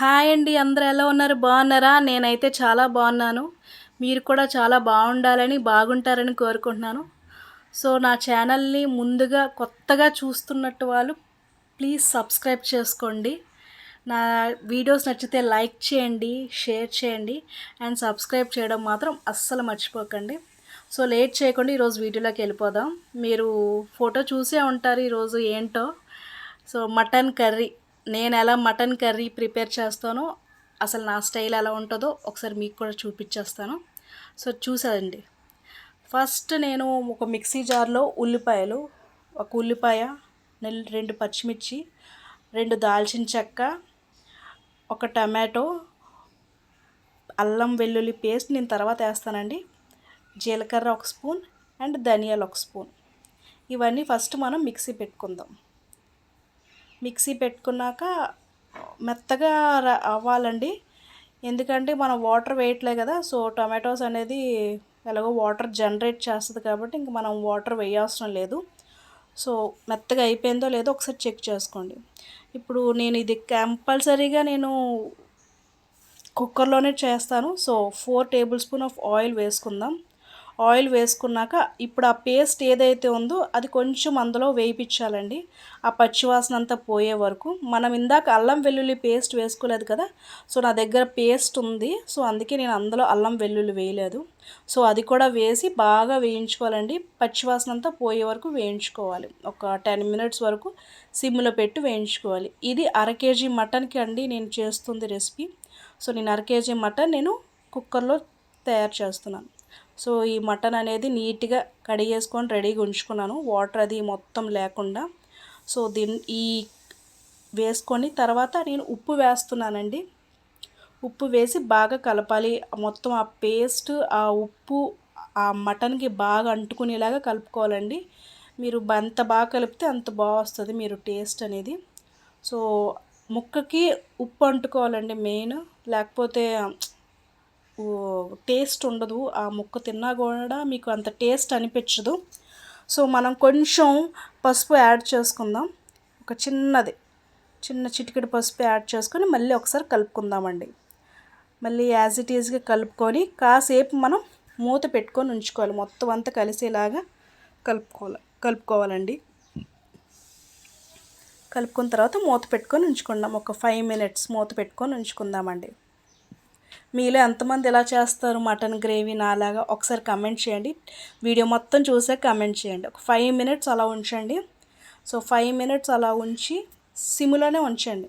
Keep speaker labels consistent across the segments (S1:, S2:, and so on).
S1: Hi అండి అందరూ ఎలా ఉన్నారు? బాగున్నారా? నేనైతే చాలా బాగున్నాను. మీరు కూడా చాలా బాగుండాలని బాగుంటారని కోరుకుంటున్నాను. సో నా ఛానల్ని ముందుగా కొత్తగా చూస్తున్నట్టు వాళ్ళు ప్లీజ్ సబ్స్క్రైబ్ చేసుకోండి. నా వీడియోస్ నచ్చితే లైక్ చేయండి షేర్ చేయండి అండ్ సబ్స్క్రైబ్ చేయడం మాత్రం అస్సలు మర్చిపోకండి. సో లేట్ చేయకుండా ఈరోజు వీడియోలోకి వెళ్ళిపోదాం. మీరు ఫోటో చూసే ఉంటారు ఈరోజు ఏంటో. So mutton curry. నేను ఎలా మటన్ కర్రీ ప్రిపేర్ చేస్తానో అసలు నా స్టైల్ ఎలా ఉంటుందో ఒకసారి మీకు కూడా చూపించేస్తాను. సో చూసారండి. ఫస్ట్ నేను ఒక మిక్సీ జార్లో ఉల్లిపాయలు ఒక ఉల్లిపాయ రెండు పచ్చిమిర్చి రెండు దాల్చిన చెక్క ఒక టమాటో అల్లం వెల్లుల్లి పేస్ట్ నేను తర్వాత వేస్తానండి. జీలకర్ర ఒక స్పూన్ అండ్ ధనియాలు ఒక స్పూన్. ఇవన్నీ ఫస్ట్ మనం మిక్సీ పెట్టుకుందాం. మిక్సీ పెట్టుకున్నాక మెత్తగా అవ్వాలండి. ఎందుకంటే మనం వాటర్ వేయట్లే కదా సో టమాటోస్ అనేది ఎలాగో వాటర్ జనరేట్ చేస్తుంది కాబట్టి ఇంక మనం వాటర్ వేయాల్సిన లేదు. సో మెత్తగా అయిపోయిందో లేదో ఒకసారి చెక్ చేసుకోండి. ఇప్పుడు నేను ఇది కంపల్సరీగా నేను కుక్కర్లోనే చేస్తాను. So four table spoon of oil వేసుకుందాం. ఆయిల్ వేసుకున్నాక ఇప్పుడు ఆ పేస్ట్ ఏదైతే ఉందో అది కొంచెం అందులో వేయించాలండి. ఆ పచ్చివాసన అంతా పోయే వరకు. మనం ఇందాక అల్లం వెల్లుల్లి పేస్ట్ వేసుకోలేదు కదా సో నా దగ్గర పేస్ట్ ఉంది. సో అందుకే నేను అందులో అల్లం వెల్లుల్లి వేయలేదు. సో అది కూడా వేసి బాగా వేయించుకోవాలండి. పచ్చివాసన అంతా పోయే వరకు వేయించుకోవాలి. ఒక టెన్ మినిట్స్ వరకు సిమ్లో పెట్టి వేయించుకోవాలి. ఇది అర కేజీ మటన్కి అండి నేను చేస్తుంది రెసిపీ. సో నేను అర కేజీ మటన్ నేను కుక్కర్లో తయారు చేస్తున్నాను. సో ఈ మటన్ అనేది నీట్గా కడిగేసుకొని రెడీగా ఉంచుకున్నాను. వాటర్ అది మొత్తం లేకుండా. సో దీన్ని ఈ వేసుకొని తర్వాత నేను ఉప్పు వేస్తున్నానండి. ఉప్పు వేసి బాగా కలపాలి. మొత్తం ఆ పేస్ట్ ఆ ఉప్పు ఆ మటన్కి బాగా అంటుకునేలాగా కలుపుకోవాలండి. మీరు అంత బాగా కలిపితే అంత బాగా వస్తుంది మీరు టేస్ట్ అనేది. సో ముక్కకి ఉప్పు అంటుకోవాలండి మెయిన్. లేకపోతే టేస్ట్ ఉండదు. ఆ ముక్క తిన్నా కూడా మీకు అంత టేస్ట్ అనిపించదు. సో మనం కొంచెం పసుపు యాడ్ చేసుకుందాం. ఒక చిన్నది చిన్న చిటికెడు పసుపు యాడ్ చేసుకొని మళ్ళీ ఒకసారి కలుపుకుందామండి. మళ్ళీ యాజ్ ఇట్ ఈజ్గా కలుపుకొని కాసేపు మనం మూత పెట్టుకొని ఉంచుకోవాలి. మొత్తం అంతా కలిసేలాగా కలుపుకోవాలి కలుపుకోవాలండి. కలుపుకున్న తర్వాత మూత పెట్టుకొని ఉంచుకుందాం. ఒక ఫైవ్ మినిట్స్ మూత పెట్టుకొని ఉంచుకుందామండి. మీలో ఎంతమంది ఎలా చేస్తారు మటన్ గ్రేవీ నాలాగా ఒకసారి కమెంట్ చేయండి. వీడియో మొత్తం చూసే కమెంట్ చేయండి. ఒక ఫైవ్ మినిట్స్ అలా ఉంచండి. సో ఫైవ్ మినిట్స్ అలా ఉంచి సిమ్లోనే ఉంచండి.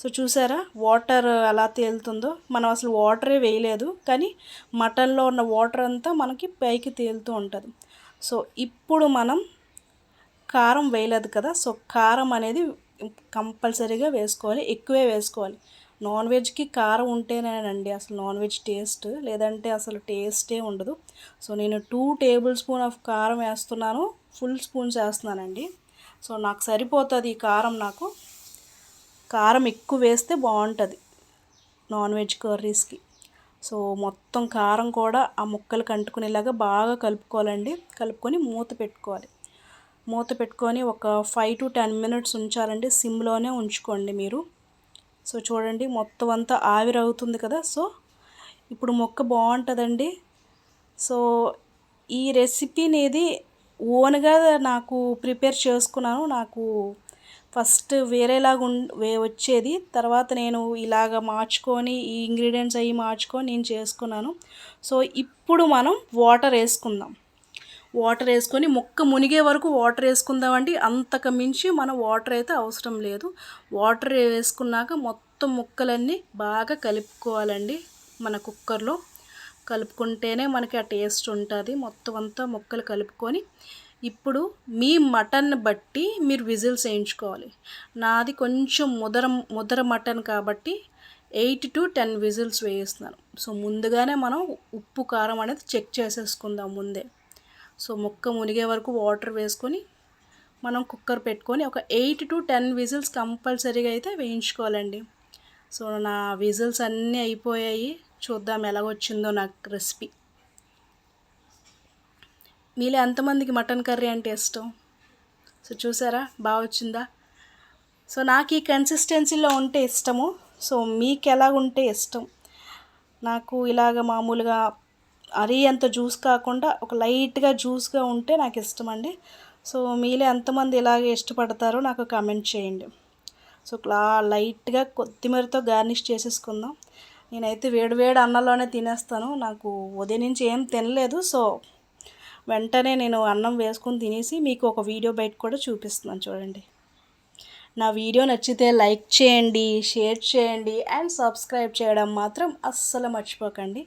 S1: సో చూసారా? వాటర్ ఎలా తేలుతుందో? మనం అసలు వాటరే వేయలేదు కానీ మటన్లో ఉన్న వాటర్ అంతా మనకి పైకి తేలుతూ ఉంటుంది. సో ఇప్పుడు మనం కారం వేయలేదు కదా? సో కారం అనేది కంపల్సరీగా వేసుకోవాలి ఎక్కువే వేసుకోవాలి. నాన్ వెజ్కి కారం ఉంటేనేనండి అసలు నాన్ వెజ్ టేస్ట్ లేదంటే అసలు టేస్టే ఉండదు. సో నేను టూ టేబుల్ స్పూన్ ఆఫ్ కారం వేస్తున్నాను ఫుల్ స్పూన్స్ వేస్తున్నానండి. సో నాకు సరిపోతుంది ఈ కారం నాకు. కారం ఎక్కువ వేస్తే బాగుంటుంది నాన్ వెజ్ కర్రీస్కి. సో మొత్తం కారం కూడా ఆ ముక్కలకు అంటుకునేలాగా బాగా కలుపుకోవాలండి. కలుపుకొని మూత పెట్టుకోవాలి. మూత పెట్టుకొని ఒక ఫైవ్ టు టెన్ మినిట్స్ ఉంచాలండి. సిమ్లోనే ఉంచుకోండి మీరు. సో చూడండి మొత్తం అంతా ఆవిరి అవుతుంది కదా. సో ఇప్పుడు మొక్క బాగుంటుందండి. సో ఈ రెసిపీ అనేది ఓన్గా నాకు ప్రిపేర్ చేసుకున్నాను. నాకు ఫస్ట్ వేరేలాగా ఉం వే వచ్చేది. తర్వాత నేను ఇలాగ మార్చుకొని ఈ ఇంగ్రీడియంట్స్ అవి మార్చుకొని నేను చేసుకున్నాను. సో ఇప్పుడు మనం వాటర్ వేసుకుందాం. వాటర్ వేసుకొని ముక్క మునిగే వరకు వాటర్ వేసుకుందామండి. అంతకు మించి మనం వాటర్ అయితే అవసరం లేదు. వాటర్ వేసుకున్నాక మొత్తం ముక్కలన్నీ బాగా కలుపుకోవాలండి మన కుక్కర్లో. కలుపుకుంటేనే మనకి ఆ టేస్ట్ ఉంటుంది. మొత్తం అంతా ముక్కలు కలుపుకొని ఇప్పుడు మీ మటన్ బట్టి మీరు విజిల్స్ వేయించుకోవాలి. నాది కొంచెం ముదర ముదర మటన్ కాబట్టి ఎయిట్ టు టెన్ విజిల్స్ వేయిస్తున్నాను. సో ముందుగానే మనం ఉప్పు కారం అనేది చెక్ చేసేసుకుందాం ముందే. సో ముక్క మునిగే వరకు వాటర్ వేసుకొని మనం కుక్కర్ పెట్టుకొని ఒక ఎయిట్ టు టెన్ విజిల్స్ కంపల్సరీగా అయితే వేయించుకోవాలండి. సో నా విజిల్స్ అన్నీ అయిపోయాయి. చూద్దాం ఎలాగొచ్చిందో నాకు రెసిపీ. మీలో ఎంతమందికి మటన్ కర్రీ అంటే ఇష్టం? సో చూసారా? బాగా వచ్చిందా? సో నాకు ఈ కన్సిస్టెన్సీలో ఉంటే ఇష్టము. సో మీకు ఎలా ఉంటే ఇష్టం? నాకు ఇలాగ మామూలుగా అరీ అంత జ్యూస్ కాకుండా ఒక లైట్గా జ్యూస్గా ఉంటే నాకు ఇష్టం అండి సో మీలో ఎంతమంది ఇలాగే ఇష్టపడతారో నాకు కామెంట్ చేయండి. సో అలా లైట్గా కొత్తిమీరతో గార్నిష్ చేసేసుకుందాం. నేనైతే వేడివేడి అన్నంలోనే తినేస్తాను. నాకు ఉదయం నుంచి ఏం తినలేదు. సో వెంటనే నేను అన్నం వేసుకొని తినేసి మీకు ఒక వీడియో బయట కూడా చూపిస్తున్నాను చూడండి. నా వీడియో నచ్చితే లైక్ చేయండి షేర్ చేయండి అండ్ సబ్స్క్రైబ్ చేయడం మాత్రం అస్సలు మర్చిపోకండి.